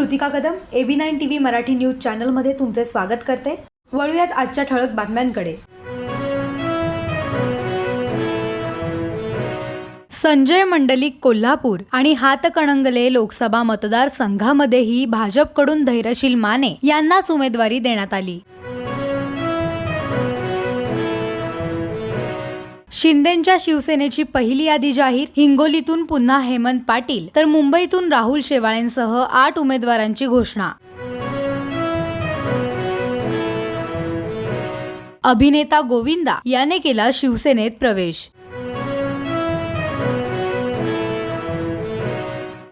Kritika Kadam AB nine T V Marathi news चॅनलमध्ये तुमचे स्वागत करते. वळूयात आजच्या ठळक बातम्यांकडे. संजय मंडलिक कोल्हापूर आणि हातकणंगले लोकसभा मतदारसंघामध्येही भाजपकडून धैर्यशील माने यांनाच उमेदवारी देण्यात आली. शिंदेंच्या शिवसेनेची पहिली यादी जाहीर हिंगोलीतून पुन्हा हेमंत पाटील तर मुंबईतून राहुल शेवाळेंसह आठ उमेदवारांची घोषणा. अभिनेता गोविंदा याने केला शिवसेनेत प्रवेश.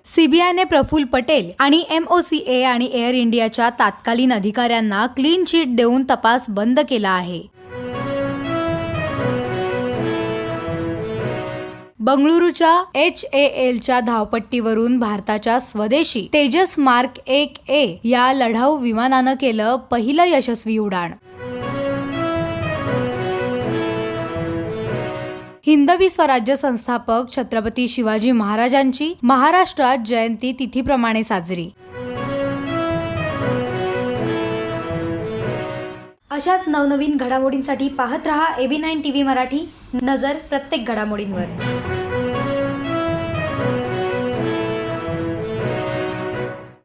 सीबीआयने प्रफुल पटेल आणि एमओसीए आणि एअर इंडियाच्या तात्कालीन अधिकाऱ्यांना क्लीन चिट देऊन तपास बंद केला आहे. बंगळुरूच्या एच ए एलच्या धावपट्टीवरून भारताच्या स्वदेशी तेजस मार्क एक ए या लढाऊ विमानानं केलं पहिलं यशस्वी उडाण हिंदवी स्वराज्य संस्थापक छत्रपती शिवाजी महाराजांची महाराष्ट्रात जयंती तिथीप्रमाणे साजरी. अशाच नवनवीन घडामोडींसाठी पाहत रहा A B nine T V Marathi नजर प्रत्येक घडामोडींवर.